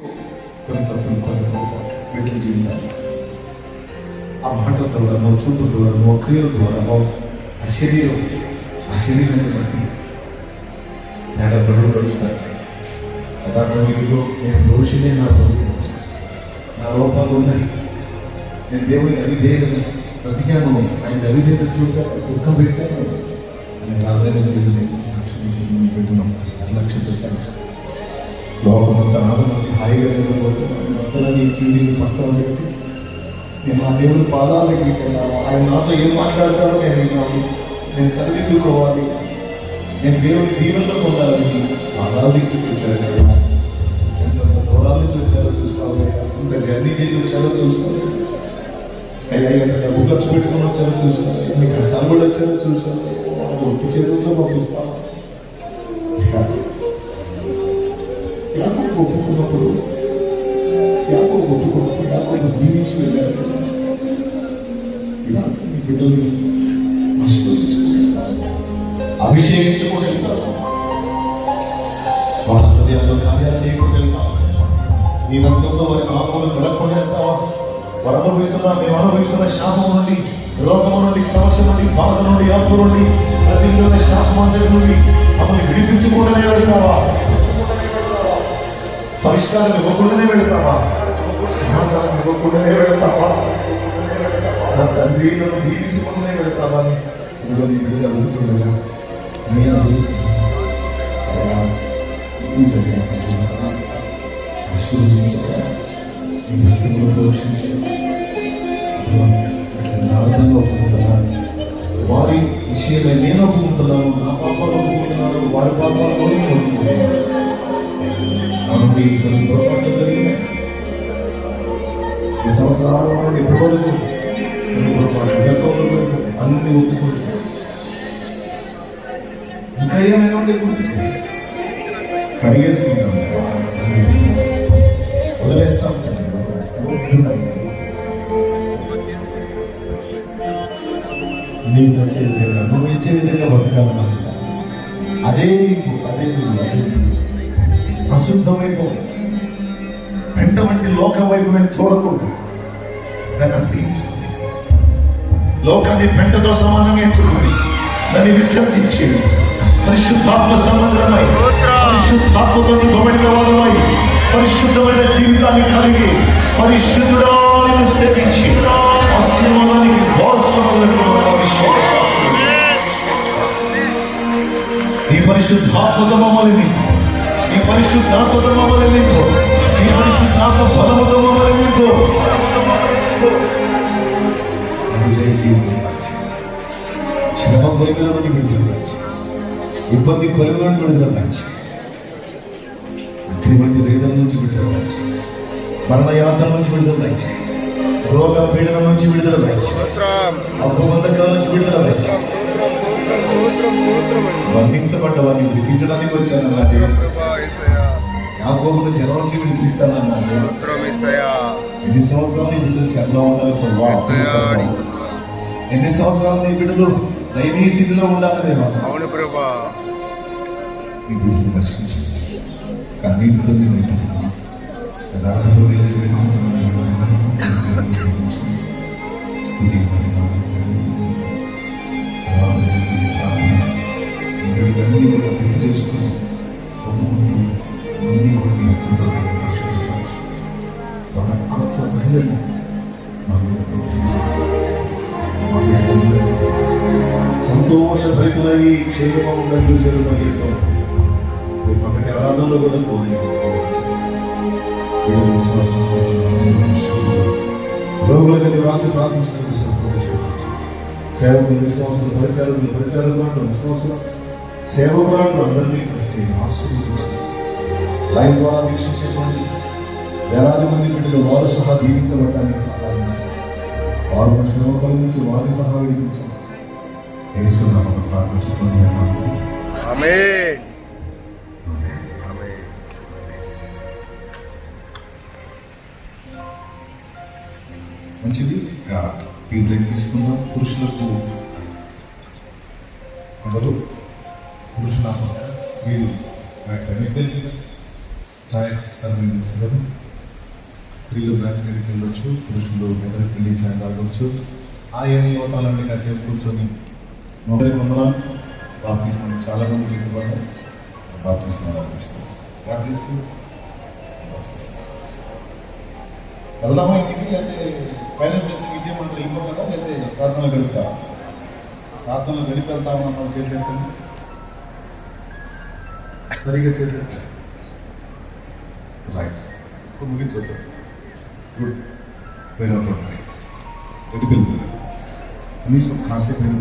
కొన్ని తప్పులు కొన్ని వీటి జీవితాలు ఆ మాటల ద్వారానో చూపు ద్వారానో క్రియల ద్వారానో ఆ శరీరం ఆ శరీరాన్ని బట్టి తేడా పడులు వస్తాయి యథార్థం ఇదిగో నేను దోషినే నా ప్రభు నా లోపాలు ఉన్నాయి నేను దేవుని అవిధేయతను బ్రతికాను ఆయన అవిధేయత చూడగా దుఃఖం పెట్టాను నేను ఆవేదన చేయలేదు సాక్షి చేయలేదు పెట్టిన నిర్లక్ష్యం పెట్టాను లోకమంతా ఆదరించి హాయిగా నిద్రపోతున్నాను భక్తులని కీడిని పక్కన పెట్టి నేను ఆ దేవుని పాదాల దగ్గరికి వెళ్ళాను ఆయన నాతో ఏం మాట్లాడతాడో నేను విన్నాను. నేను సరిదిద్దుకోవాలి నేను దేవుని దీనంతో పొందాలని పాదాల దగ్గరికి వచ్చారు కదా. ఎంత దూరాల నుంచి వచ్చారో చూస్తావు ఎంత జర్నీ చేసి వచ్చారో చూస్తాను అయ్యా ఎంత డబ్బు ఖర్చు పెట్టుకుని వచ్చారో చూస్తాను ఎన్ని కష్టాలు కూడా వచ్చారో చూస్తాను ఒట్టి చేతులతో పంపిస్తాను యాకోబు వెళ్ళారు కదా. మీ బిడ్డల్ని ఆశీర్వదించుకుంటారు అభిషేకించుకొని వెళ్తారు వాళ్ళ హృదయంలో కార్యాలు చేయకుండా వెళ్తాం నీ రక్తంతో వారి పాపములు గడపకుండా వెళ్తావా వారు అనుభవిస్తున్న మేము అనుభవిస్తున్న శాపం నుండి రోగము నుండి సమస్య నుండి బాధ నుండి అప్పు నుండి ప్రతి శాపం అందరి నుండి మమ్మల్ని విడిపించకుండానే వెళ్తావా పరిష్కారం ఇవ్వకుండానే వెళ్తావా సమాధానం ఇవ్వకుండానే వెళ్తావా? నా తండ్రి నన్ను దీవించకుండానే వెళ్తావా అని ఇదిగో నీ బిడ్డ అడుగుతుండగా నేను వారి విషయమే నేను ఒప్పుకుంటున్నాను నా పాపాలు ఒప్పుకుంటున్నాను వారి పాపాలు కూడా ఒప్పుకుంటున్నాను. సంవత్సరాల అన్ని ఒప్పుకోండి ఇంకా ఏమైనా ఉండే గుర్తు కడిగేసుకుంటాం వదిలేస్తాం. నీకు విధంగా నువ్వు ఇచ్చే విధంగా బతకాలని అదే నీకు అదే నీకు అదే అశుద్ధమైపో వెంట వంటి లోక వైపు మేము చూడకూడదు. దాన్ని అసహించుకుంది లోకాన్ని పెంటతో సమానంగా ఎంచుకుని దాన్ని విసర్జించి పరిశుద్ధాత్మ సంబంధమై పరిశుద్ధాత్మతో నింపబడిన వారమై పరిశుద్ధమైన జీవితాన్ని కలిగి పరిశుద్ధుడాలను సేవించి ఆశీర్వాదానికి వారసులమైనటువంటి అభిషేకం నీ పరిశుద్ధాత్మత మమ్మల్ని నింపు నీ పరిశుద్ధాత్మత మమ్మల్ని నింపు ఇబ్బంది కొలికల నుండి విడుదల మార్చు. అగ్ని వంటి వేదన నుంచి విడుదల మార్చు. మరణ యాత్ర నుంచి విడుదల మార్చు. రోగ పీడన నుంచి విడుదల మార్చు. అపబంధకాల నుంచి విడుదల మార్చు. బంధించబడ్డ వారిని విడిపించడానికి వచ్చాను అలాగే యాకోబును చెర నుంచి విడిపిస్తానన్నాను ఎన్ని సంవత్సరాలు నీ బిడ్డలు చెరలో ఉండాలి ప్రభా? ఎన్ని సంవత్సరాలు నీ బిడ్డలు దైవీ స్థితిలో ఉండాలి దేవా అవును ప్రభా నీ బిడ్డలు దర్శించు కన్నీటితో నేను వింటున్నాను. యథార్థ మా బిడ్డలు సంతోషభరితులై క్షేమంగా జరుగుతాయితో మీ పక్కటి ఆరాధనలు కూడా తోడి విశ్వాసం రోగులకు రాసి ప్రార్థించిన సేవకులు విశ్వాసం పరిచారులు పరిచారులు విశ్వాసులు సేవకురాలు అందరినీ క్రిస్టి ఆశీర్వదించండి. లైవ్ ద్వారా వీక్షించేటువంటి వేలాది మంది బిడ్డలు వారు సహా దీవించబడటానికి సహాయం వారు శ్రమ కలిగించి వారిని సహా ప్రార్థించుకొని ఆమేన్. మంచిది. ఇక టీ బ్రేక్ తీసుకుందాం? పురుషులకు ఎవరు పురుషుల మీరు నాకు తెలిసి. ఛాయ్ సర్వీస్తారు స్త్రీలు బ్యాంక్ దగ్గరికి వెళ్ళొచ్చు పురుషులు ఎవరికి వెళ్ళి ఛాయ్ తాగొచ్చు ఆ ఏమి యువతాలండి కాసేపు కూర్చొని మొదటి వందనాలు బాప్తిస్తున్నాం చాలా మంది సిగ్గుపడ్డ బాప్తిస్తున్నాం బాప్తిస్తాం వాట్ వెళ్దామా ఇంటికి? లేకపోతే ఫైనల్ చేసిన విజయం అంటే వెళ్ళిపోతారా లేకపోతే ప్రార్థనలు గడుపుతారా? ప్రార్థనలు గడిపి వెళ్తా మనం చేతి సరిగ్గా చేసేట రైట్ ఇప్పుడు ముగించొద్దు. గుడ్ పోయినప్పుడు ఎటు వెళ్తుంది కనీసం కాసేపు అయిన